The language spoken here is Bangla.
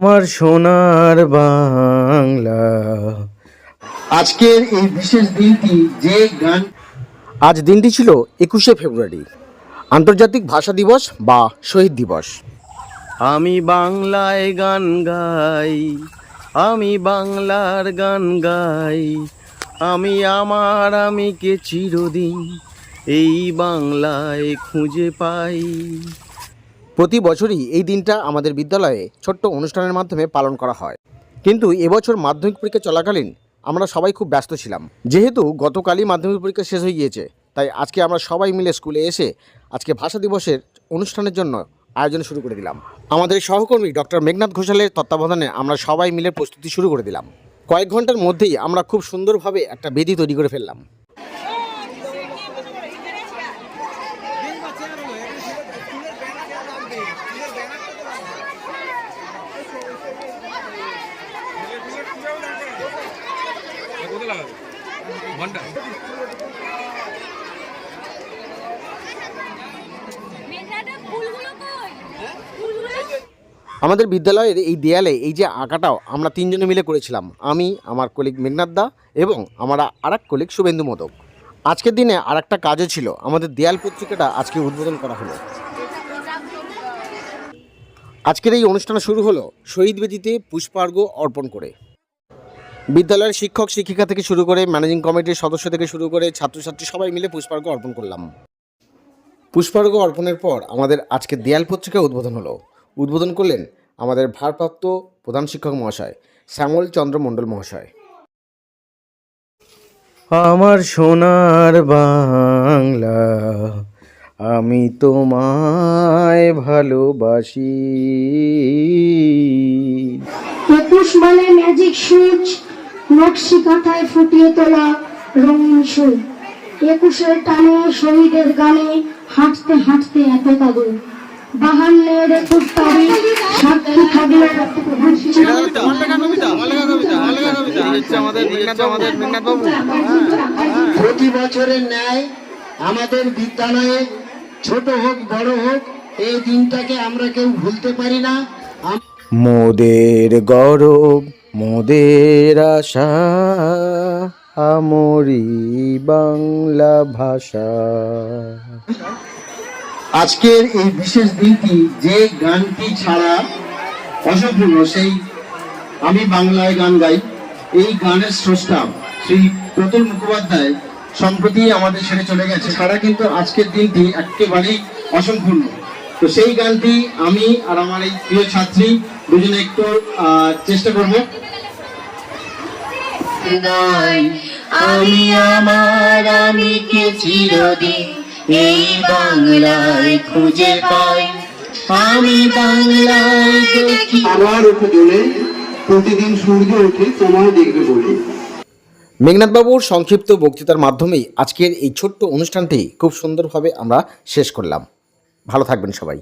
আমার সোনার বাংলা। আজকের এই বিশেষ দিনটি যে গান আজ দিনটি ছিল একুশে ফেব্রুয়ারি। আন্তর্জাতিক ভাষা দিবস বা শহীদ দিবস। আমি বাংলায় গান গাই আমি বাংলার গান গাই আমি আমার আমিকে চিরদিন এই বাংলায় খুঁজে পাই। প্রতি বছরই এই দিনটা আমাদের বিদ্যালয়ে ছোট্ট অনুষ্ঠানের মাধ্যমে পালন করা হয়। কিন্তু এবছর মাধ্যমিক পরীক্ষা চলাকালীন আমরা সবাই খুব ব্যস্ত ছিলাম। যেহেতু গতকালই মাধ্যমিক পরীক্ষা শেষ হয়ে গিয়েছে, তাই আজকে আমরা সবাই মিলে স্কুলে এসে আজকে ভাষা দিবসের অনুষ্ঠানের জন্য আয়োজন শুরু করে দিলাম। আমাদের সহকর্মী ডক্টর মেঘনাথ ঘোষালের তত্ত্বাবধানে আমরা সবাই মিলে প্রস্তুতি শুরু করে দিলাম। কয়েক ঘণ্টার মধ্যেই আমরা খুব সুন্দরভাবে একটা বেদি তৈরি করে ফেললাম। আমাদের বিদ্যালয়ের এই দেয়ালে, এই যে আঁকাটাও আমরা তিনজনে মিলে করেছিলাম। আমি, আমার কলিগ মেঘনাথ দা এবং আমার আর এক কলিগ শুভেন্দু মোদক। আজকের দিনে আর একটা কাজও ছিল। আমাদের দেয়াল পত্রিকাটা আজকে উদ্বোধন করা হলো। আজকের এই অনুষ্ঠান শুরু হলো শহীদ বেদিতে পুষ্পার্ঘ অর্পণ করে। বিদ্যালয়ের শিক্ষক, শিক্ষিকা থেকে শুরু করে ম্যানেজিং কমিটির সদস্য থেকে শুরু করে ছাত্রছাত্রী সবাই মিলে পুষ্পার্ঘ অর্পণ করলাম। পুষ্পার্ঘ অর্পণের পর আমাদের আজকে দেয়াল পত্রিকা উদ্বোধন হলো। উদ্বোধন করলেন আমাদের ভারপ্রাপ্ত প্রধান শিক্ষক মহাশয় শ্যামল চন্দ্র মণ্ডল মহাশয়। আমার সোনার বাংলা আমি তোমায় ভালোবাসি। একুশ মানে ম্যাজিক সুইচ নকশি কাঁথায় ফুটিয়ে তোলা রঙিন সুর। একুশের টানে শহীদের গানে হাঁটতে হাঁটতে এত দূর। বাহান্নের একুশ তারিখ সাক্ষী থাকলে প্রতি বছরের ন্যায় আমাদের বিদ্যালয়ে ছোট হোক বড় হোক এই দিনটাকে আমরা কেউ ভুলতে পারি না। মোদের গরব মোদের আশা আমরি বাংলা ভাষা। আজকের এই বিশেষ দিনটি যে গানটি ছাড়া অসম্পূর্ণ সেই আমি বাংলায় গান গাই। এই গানের স্রষ্টা শ্রী প্রতুল মুখোপাধ্যায় সম্প্রতি আমাদের ছেড়ে চলে গেছে। ছাড়া কিন্তু আজকের দিনটি একেবারেই অসম্পূর্ণ। তো সেই গানটি আমি আর আমার এই প্রিয় ছাত্রী দুজনে একটু আহ, চেষ্টা করব। আমি আমার আমিকে চিরদিন এই বাংলায় খুঁজে পাই। আমি বাংলায় উঠে জ্বলে প্রতিদিন সূর্য ওঠে তোমায় দেখবে বলে। মেঘনাথবাবুর সংক্ষিপ্ত বক্তৃতার মাধ্যমেই আজকের এই ছোট্ট অনুষ্ঠানটি খুব সুন্দরভাবে আমরা শেষ করলাম। ভালো থাকবেন সবাই।